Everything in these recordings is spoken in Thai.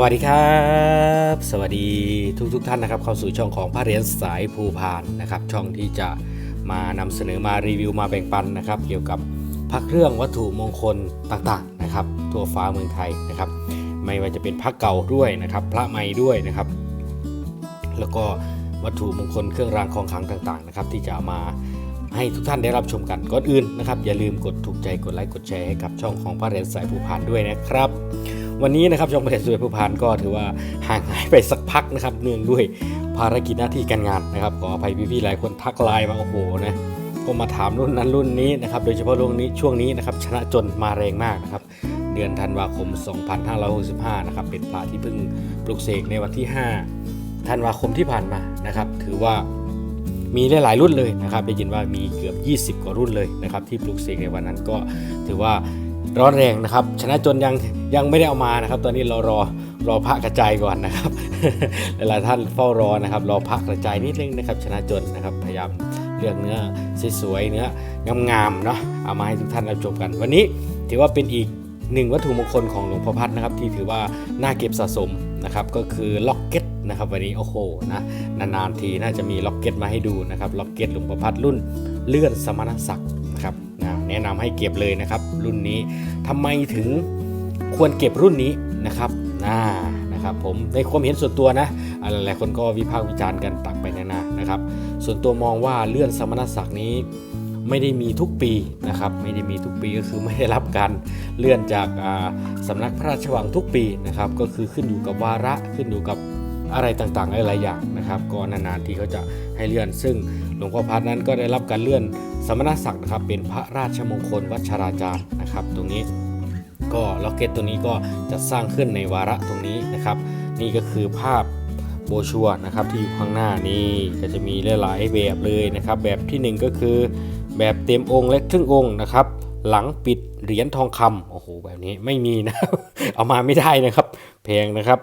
สวัสดีครับ สวัสดีทุกทท่านนะครับ เข้าสู่ช่องของพระเหรียญสายภูพานนะครับ ช่องที่จะมานำเสนอมารีวิวมาแบ่งปันนะครับ เกี่ยวกับพระเครื่องวัตถุมงคลต่างๆนะครับ ทั่วฟ้าเมืองไทยนะครับ ไม่ว่าจะเป็นพระเก่าด้วยนะครับ พระใหม่ด้วยนะครับ แล้วก็วัตถุมงคลเครื่องรางของขลังต่างๆนะครับ ที่จะมาให้ทุกท่านได้รับชมกันก่อนอื่นนะครับ อย่าลืมกดถูกใจกดไลค์กดแชร์ให้กับช่องของพระเหรียญสายภูพานด้วยนะครับ วันนี้นะครับช่องประเทศสวยผู้พานก็ถือว่าห่างหายไปสักพักนะครับ เนื่องด้วยภารกิจหน้าที่การงานนะครับขออภัยพี่ๆหลายคนทักไลน์มาโอ้โหนะก็มาถามรุ่นนั้นรุ่นนี้นะครับโดยเฉพาะรุ่นนี้ช่วงนี้นะครับชนะจนมาแรงมากนะครับเดือนธันวาคม 2565 นะครับเป็นพระที่เพิ่งปลุกเสกในวันที่ 5 ธันวาคมที่ผ่านมานะครับ ถือว่ามีหลายๆรุ่นเลยนะครับได้ยินว่ามีเกือบ 20 กว่ารุ่นเลยนะครับที่ปลุกเสกในวันนั้นก็ถือว่า ร้อนแรงนะครับ ชนะจนยังยังไม่ได้เอามานะครับ ตอนนี้เรารอรอพระกระจายก่อนนะครับหลายๆท่านเฝ้ารอนะครับ รอพระกระจายนิดนึงนะครับ ชนะจนนะครับพยายามเลือกเนื้อสวยๆเนื้องามๆเนาะเอามาให้ทุกท่านรับชมกัน วันนี้ถือว่าเป็นอีกหนึ่งวัตถุมงคลของหลวงพ่อพัดนะครับ ที่ถือว่าน่าเก็บสะสมนะครับ ก็คือล็อกเก็ตนะครับวันนี้โอ้โหนะนานๆทีน่าจะมีล็อกเก็ตมาให้ดูนะครับล็อกเก็ตหลวงพ่อพัดรุ่นเลื่อนสมณศักดิ์ แนะนำให้เก็บเลยนะครับ รุ่นนี้ทำไมถึงควรเก็บรุ่นนี้นะครับน่านะครับผมในความเห็นส่วนตัวนะอ่าหลายๆคนก็วิพากษ์วิจารณ์กันตักไปนานานะครับ ส่วนตัวมองว่าเลื่อนสมณศักดิ์นี้ไม่ได้มีทุกปีนะครับ ไม่ได้มีทุกปีก็คือไม่ได้รับการเลื่อนจากอ่าสำนักพระราชวังทุกปีนะครับ ก็คือขึ้นอยู่กับวาระขึ้นอยู่กับอะไรต่างๆหลายๆอย่างนะครับ ก็นานๆทีเขาจะให้เลื่อน ซึ่งหลวงพ่อพัดนั้นก็ได้รับการเลื่อน สมณศักดิ์นะครับเป็นพระราชมงคลวัชราจารย์นะครับ ตรงนี้ก็ล็อกเก็ตตัวนี้ก็จะสร้างขึ้นในวาระตรงนี้นะครับ นี่ก็คือภาพโบชัวนะครับที่อยู่ข้างหน้านี่ก็จะมีหลายๆแบบเลยนะครับ แบบที่หนึ่งก็คือ แบบเต็มองค์และครึ่งองค์นะครับ หลังปิดเหรียญทองคำโอ้โหแบบนี้ไม่มีนะเอามาไม่ได้นะครับ แพงนะครับ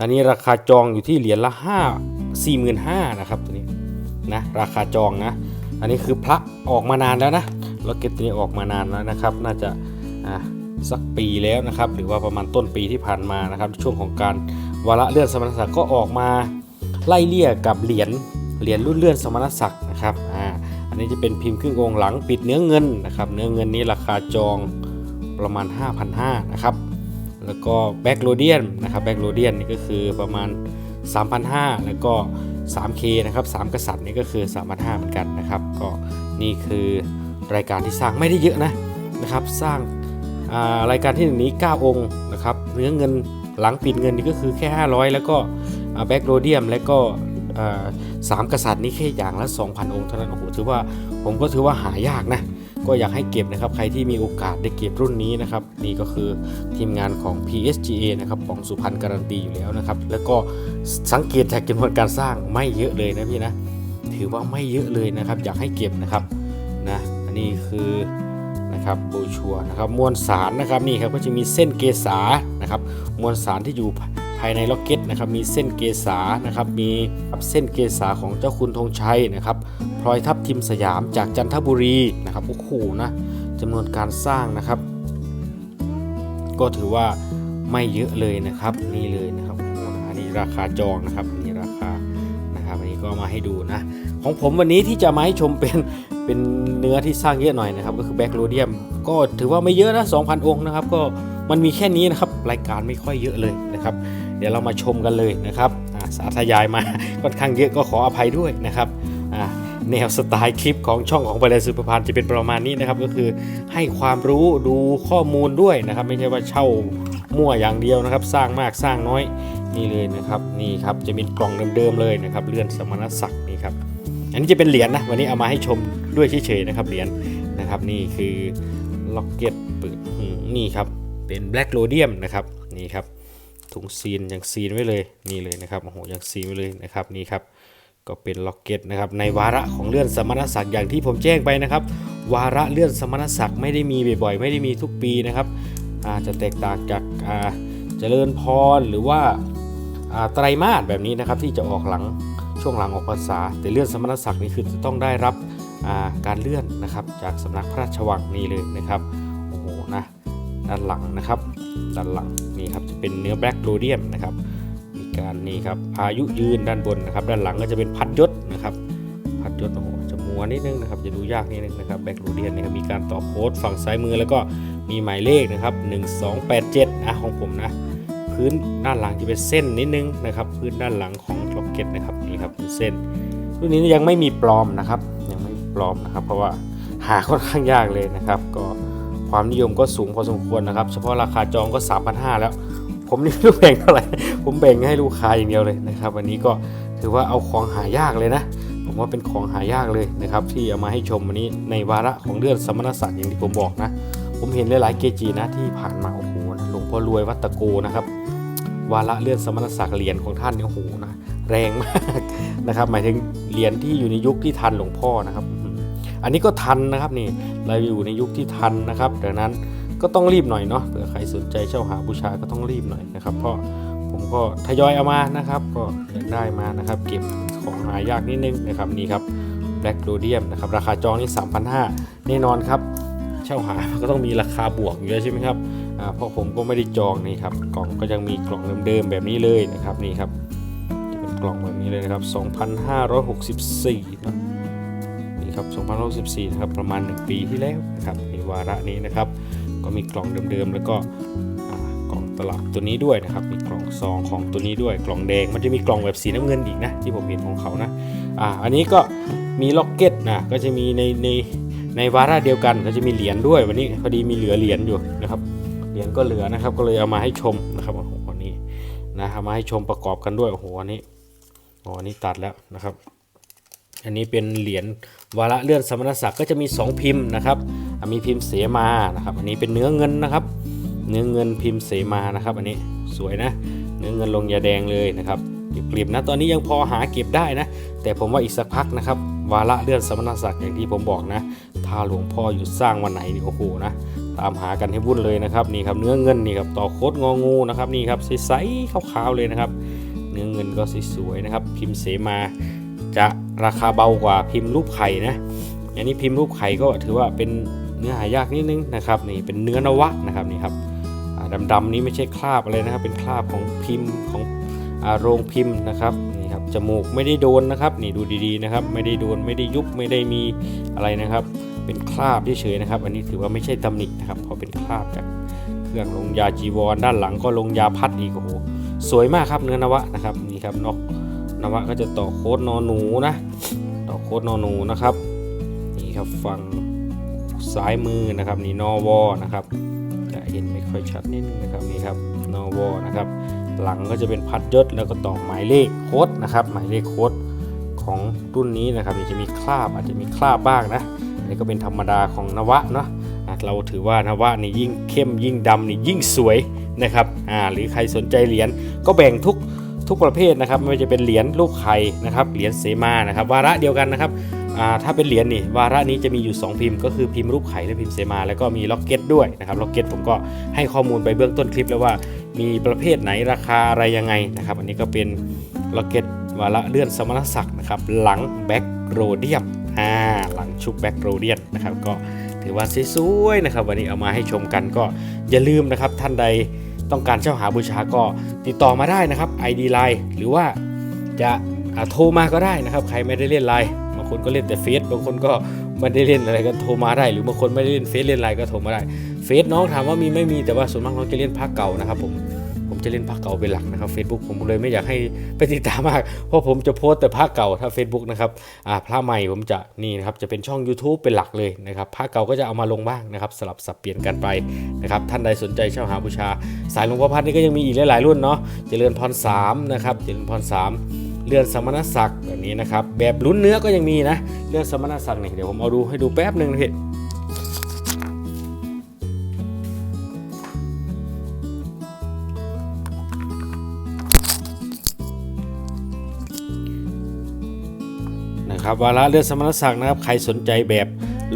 อันนี้ราคาจองอยู่ที่เหรียญละ 5 4 5 0 0 0นะครับตัวนี้นะราคาจองนะ อันนี้คือพระออกมานานแล้วนะล็อกเก็ตตัวนี้ออกมานานแล้วนะครับ น่าจะสักปีแล้วนะครับ หรือว่าประมาณต้นปีที่ผ่านมานะครับ ช่วงของการวาระเลื่อนสมณศักดิ์ก็ออกมาไล่เลี่ยกับเหรียญเหรียญรุ่นเลื่อนสมณศักดิ์นะครับอ่าอันนี้จะเป็นพิมพ์ครึ่งองค์หลังปิดเนื้อเงินนะครับ เนื้อเงินนี้ราคาจองประมาณ 5,500นะครับ แล้วก็แบ็กโรเดียนนะครับแบ็กโรเดียนนี่ก็คือประมาณ 3,500แล้วก็ 3K นะครับ3กษัตริย์นี่ก็คือ3,500เหมือนกันนะครับ ก็นี่คือรายการที่สร้างไม่ได้เยอะนะนะครับ สร้างารายการที่หนึ่งนี้ 9 องค์นะครับเนื้อเงินหลังปิดเงินนี่ก็คือแค่ 500 แล้วก็แบ็กโรเดียมแล้วก็สามกษัตริย์นี้แค่อย่างละ 2,000 องค์เท่านั้นโอ้โหถือว่าผมก็ถือว่าหายากนะ ก็อยากให้เก็บนะครับ ใครที่มีโอกาสได้เก็บรุ่นนี้นะครับ นี่ก็คือทีมงานของ PSGA นะครับ ของสุพรรณการันตีอยู่แล้วนะครับ แล้วก็สังเกตจากจำนวนการสร้างไม่เยอะเลยนะพี่นะ ถือว่าไม่เยอะเลยนะครับ อยากให้เก็บนะครับ นะ อันนี้คือนะครับโบชัวนะครับ มวลสารนะครับนี่ครับก็จะมีเส้นเกษานะครับ มวลสารที่อยู่ ภายในล็อกเก็ตนะครับมีเส้นเกษานะครับมีเส้นเกษาของเจ้าคุณธงชัยนะครับพลอยทับทิมสยามจากจันทบุรีนะครับโอ้โหนะจำนวนการสร้างนะครับ ก็ถือว่าไม่เยอะเลยนะครับนี่เลยนะครับอันนี้ราคาจองนะครับอันนี้ราคานะครับอันนี้ก็มาให้ดูนะของผมวันนี้ที่จะมาให้ชมเป็นเป็นเนื้อที่สร้างเยอะหน่อยนะครับ ก็คือแบ็กโรเดียมก็ถือว่าไม่เยอะนะ2,000 องค์นะครับก็ มันมีแค่นี้นะครับรายการไม่ค่อยเยอะเลยนะครับ เดี๋ยวเรามาชมกันเลยนะครับอ่าสาธยายมาค่อนข้างเยอะก็ขออภัยด้วยนะครับแนวสไตล์คลิปของช่องของบริษัทสุภพันธ์จะเป็นประมาณนี้นะครับ ก็คือให้ความรู้ดูข้อมูลด้วยนะครับ ไม่ใช่ว่าเช่ามั่วอย่างเดียวนะครับ สร้างมากสร้างน้อยนี่เลยนะครับนี่ครับจะมีกล่องเดิมๆเลยนะครับเลื่อนสมณศักดิ์นี่ครับอันนี้จะเป็นเหรียญนะวันนี้เอามาให้ชมด้วยเฉยๆนะครับเหรียญนะครับนี่คือล็อกเก็ตเปิดอืมนี่ครับ เป็นแบล็กโรเดียมนะครับนี่ครับถุงซีนยังซีนไว้เลยนี่เลยนะครับโอ้โหยังซีนไว้เลยนะครับนี่ครับก็เป็นล็อกเก็ตนะครับในวาระของเลื่อนสมณศักดิ์อย่างที่ผมแจ้งไปนะครับ วาระเลื่อนสมณศักดิ์ไม่ได้มีบ่อยๆ ไม่ได้มีทุกปีนะครับอาจจะแตกต่างจากเจริญพรหรือว่าไตรมาสแบบนี้นะครับที่จะออกหลังช่วงหลังออกพรรษา แต่เลื่อนสมณศักดิ์นี่คือจะต้องได้รับาการเลื่อนนะครับจากสำนักพระราชวังนี่เลยนะครับ ด้านหลังนะครับ ด้านหลังนี่ครับจะเป็นเนื้อแบล็กโรเดียมนะครับ มีการนี่ครับอายุยืนด้านบนนะครับ ด้านหลังก็จะเป็นพัดยศนะครับ พัดยศโอ้โหจะมัวนิดนึงนะครับ จะดูยากนิดนึงนะครับแบล็กโรเดียนนะครับมีการต่อโค้ดฝั่งซ้ายมือแล้วก็มีหมายเลขนะครับ 1287อะของผมนะพื้นด้านหลังจะเป็นเส้นนิดนึงนะครับ พื้นด้านหลังของล็อกเก็ตนะครับนี่ครับเป็นเส้นรุ่นนี้ยังไม่มีปลอมนะครับ ยังไม่ปลอมนะครับ เพราะว่าหาค่อนข้างยากเลยนะครับ ก็ ความนิยมก็สูงพอสมควรนะครับ เฉพาะราคาจองก็ 3,500 แล้ว ผมนี่ไม่รู้แบ่งเท่าไหร่ ผมแบ่งให้ลูกค้าอย่างเดียวเลยนะครับวันนี้ก็ถือว่าเอาของหายากเลยนะ ผมว่าเป็นของหายากเลยนะครับ ที่เอามาให้ชมวันนี้ในวาระของเรื่องสมณศักดิ์อย่างที่ผมบอกนะ ผมเห็นหลายๆเกจินะที่ผ่านมาโอ้โหนหลวงพ่อรวยวัตโกนะครับวาระเลื่อนสมณศักดิ์เหรียญของท่านเนี่ยโอ้โหนะแรงมากนะครับ หมายถึงเหรียญที่อยู่ในยุคที่ทันหลวงพ่อนะครับ อันนี้ก็ทันนะครับนี่เราอยู่ในยุคที่ทันนะครับดังนั้นก็ต้องรีบหน่อยเนาะเผื่อใครสนใจเช่าหาบูชาก็ต้องรีบหน่อยนะครับ เพราะผมก็ทยอยเอามานะครับ ก็อยากได้มานะครับ เก็บของหายากนิดนึงนะครับนี่ครับแบล็กโรเดียมนะครับราคาจองนี่3,500แน่นอนครับ เช่าหาก็ต้องมีราคาบวกอยู่แล้วใช่ไหมครับเพราะผมก็ไม่ได้จองนี่ครับกล่องก็ยังมีกล่องเดิมๆแบบนี้เลยนะครับนี่ครับจะเป็นกล่องแบบนี้เลยนะครับ 2,564นอะ ครับ2,564นะครับประมาณ 1 ปีที่แล้วนะครับในวาระนี้นะครับ ก็มีกล่องเดิมๆแล้วก็กล่องตลับตัวนี้ด้วยนะครับ มีกล่องซองของตัวนี้ด้วยกล่องแดง มันจะมีกล่องแบบสีน้ำเงินอีกนะที่ผมเห็นของเขานะอ่าอันนี้ก็มีล็อกเก็ตนะก็จะมีในในในวาระเดียวกันก็จะมีเหรียญด้วย วันนี้พอดีมีเหลือเหรียญอยู่นะครับเหรียญก็เหลือนะครับ ก็เลยเอามาให้ชมนะครับโอ้โหวันนี้นะเอามาให้ชมประกอบกันด้วยโอ้โหอันนี้โอ้อันนี้ตัดแล้วนะครับ อันนี้เป็นเหรียญวาระเลื่อนสมณศักดิ์ก็จะมี 2 พิมพ์นะครับมีพิมพ์เสมานะครับ อันนี้เป็นเนื้อเงินนะครับ เนื้อเงินพิมพ์เสมานะครับ อันนี้สวยนะ เนื้อเงินลงยาแดงเลยนะครับเก็บเกลีบนะตอนนี้ยังพอหาเก็บได้นะ แต่ผมว่าอีกสักพักนะครับ วาระเลื่อนสมณศักดิ์อย่างที่ผมบอกนะ ถ้าหลวงพ่ออยู่สร้างวันไหนนี่โอ้โหนะตามหากันให้วุ่นเลยนะครับนี่ครับเนื้อเงินนี่ครับต่อโคดงองูนะครับนี่ครับใสๆขาวๆเลยนะครับ เนื้อเงินก็สวยๆนะครับ พิมพ์เสมา จะราคาเบากว่าพิมพ์รูปไข่นะอย่างนี้พิมพ์รูปไข่ก็ถือว่าเป็นเนื้อหายากนิดนึงนะครับนี่เป็นเนื้อนวะนะครับนี่ครับดำๆนี้ไม่ใช่คราบอะไรนะครับ เป็นคราบของพิมพ์ของโรงพิมพ์นะครับนี่ครับจมูกไม่ได้โดนนะครับ นี่ดูดีๆนะครับ ไม่ได้โดนไม่ได้ยุบไม่ได้มีอะไรนะครับ เป็นคราบเฉยๆนะครับ อันนี้ถือว่าไม่ใช่ตำหนินะครับเพราะเป็นคราบจากเครื่องลงยาจีวร ด้านหลังก็ลงยาพัดอีกโอ้โหสวยมากครับเนื้อนวะนะครับนี่ครับนก นวะก็จะต่อโค้ดนอหนูนะ ต่อโค้ดนอหนูนะครับ นี่ครับฝั่งซ้ายมือนะครับนี่นอวอนะครับจะเห็นไม่ค่อยชัดนิดนึงนะครับนี่ครับนอวอนะครับ หลังก็จะเป็นพัดยศแล้วก็ต่อหมายเลขโค้ดนะครับ หมายเลขโค้ดของรุ่นนี้นะครับจะมีคราบอาจจะมีคราบบ้างนะอันนี้ก็เป็นธรรมดาของนวะเนาะอะเราถือว่านวะนี่ยิ่งเข้มยิ่งดำนี่ยิ่งสวยนะครับอ่าหรือใครสนใจเหรียญก็แบ่งทุก ทุกประเภทนะครับไม่ว่าจะเป็นเหรียญลูกไข่นะครับเหรียญเสมานะครับ วาระเดียวกันนะครับถ้าเป็นเหรียญนี่วาระนี้จะมีอยู่ 2 พิมพ์ ก็คือพิมพ์รูปไข่และพิมพ์เสมา แล้วก็มีล็อกเก็ตด้วยนะครับล็อกเก็ตผมก็ให้ข้อมูลไปเบื้องต้นคลิปแล้วว่ามีประเภทไหนราคาอะไรยังไงนะครับ อันนี้ก็เป็นล็อกเก็ตวาระเลื่อนสมณศักดิ์นะครับหลังแบ็กโรเดียมอ่าหลังชุบแบ็กโรเดียนนะครับก็ถือว่าสวยๆนะครับ วันนี้เอามาให้ชมกันก็อย่าลืมนะครับท่านใด ต้องการเช่าหาบูชาก็ติดต่อมาได้นะครับ ID Line หรือว่าจะโทรมาก็ได้นะครับ ใครไม่ได้เล่นไลน์บางคนก็เล่นแต่เฟซบางคนก็ไม่ได้เล่นอะไรก็โทรมาได้ หรือบางคนไม่ได้เล่นเฟซเล่นไลน์ก็โทรมาได้เฟซน้องถามว่ามีไม่มีแต่ว่าส่วนมากน้องจะเล่นภาคเก่านะครับผม จะเล่นภาคเก่าเป็นหลักนะครับ Facebook ผมเลยไม่อยากให้ไปติดตามมาก เพราะผมจะโพสต์แต่ภาคเก่าถ้า Facebook นะครับอ่าพระใหม่ผมจะนี่นะครับจะเป็นช่อง YouTube เป็นหลักเลยนะครับภาคเก่าก็จะเอามาลงบ้างนะครับสลับสับเปลี่ยนกันไปนะครับท่านใดสนใจเช่าหาบูชา สายหลวงพ่อพัดนี่ก็ยังมีอีกหลายๆรุ่นเนาะเจริญพร3นะครับเจริญพร3เลื่อนสมณศักดิ์แบบนี้นะครับแบบลุ้นเนื้อก็ยังมีนะเลื่อนสมณศักดิ์นี่เดี๋ยวผมเอาดูให้ดูแป๊บหนึ่งนะพี่ นะครับวาระเลือดสมณศักดิ์นะครับใครสนใจแบบ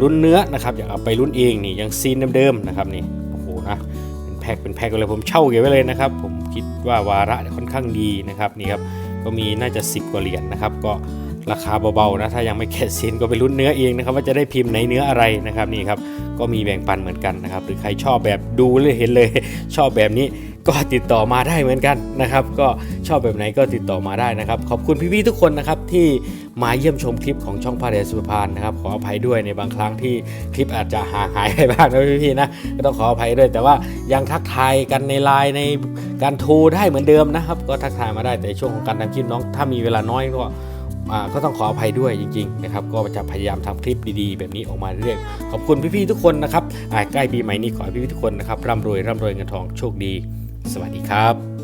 ลุ้นเนื้อนะครับอยากเอาไปลุ้นเองนี่ยังซีนเดิมๆนะครับนี่โอ้โหนะเป็นแพ็คเป็นแพ็คเลยผมเช่าเก็บไว้เลยนะครับ ผมคิดว่าวาระค่อนข้างดีนะครับนี่ครับก็มีน่าจะ 10กว่าเหรียญนะครับก็ ราคาเบาๆนะถ้ายังไม่แกะซีนก็ไปลุ้นเนื้อเองนะครับว่าจะได้พิมพ์ในเนื้ออะไรนะครับนี่ครับก็มีแบ่งปันเหมือนกันนะครับหรือใครชอบแบบดูเลยเห็นเลย ชอบแบบนี้ก็ติดต่อมาได้เหมือนกันนะครับ ก็ชอบแบบไหนก็ติดต่อมาได้นะครับ ขอบคุณพี่ๆทุกคนนะครับที่มาเยี่ยมชมคลิปของช่องพาเดสุภานนะครับขออภัยด้วยในบางครั้งที่คลิปอาจจะห่างหายไปบ้างนะพี่ๆนะก็ต้องขออภัยด้วย แต่ว่ายังทักทายกันในไลน์ในการโทรได้เหมือนเดิมนะครับ ก็ทักทายมาได้แต่ช่วงของการทำคลิปน้อง ถ้ามีเวลาน้อยก็ ก็ต้องขออภัยด้วยจริงๆนะครับก็จะพยายามทำคลิปดีๆ แบบนี้ออกมาเรื่อยๆขอบคุณพี่ๆทุกคนนะครับใกล้ปีใหม่นี้ขอให้พี่ๆทุกคนนะครับร่ำรวยร่ำรวยเงินทองโชคดี สวัสดีครับ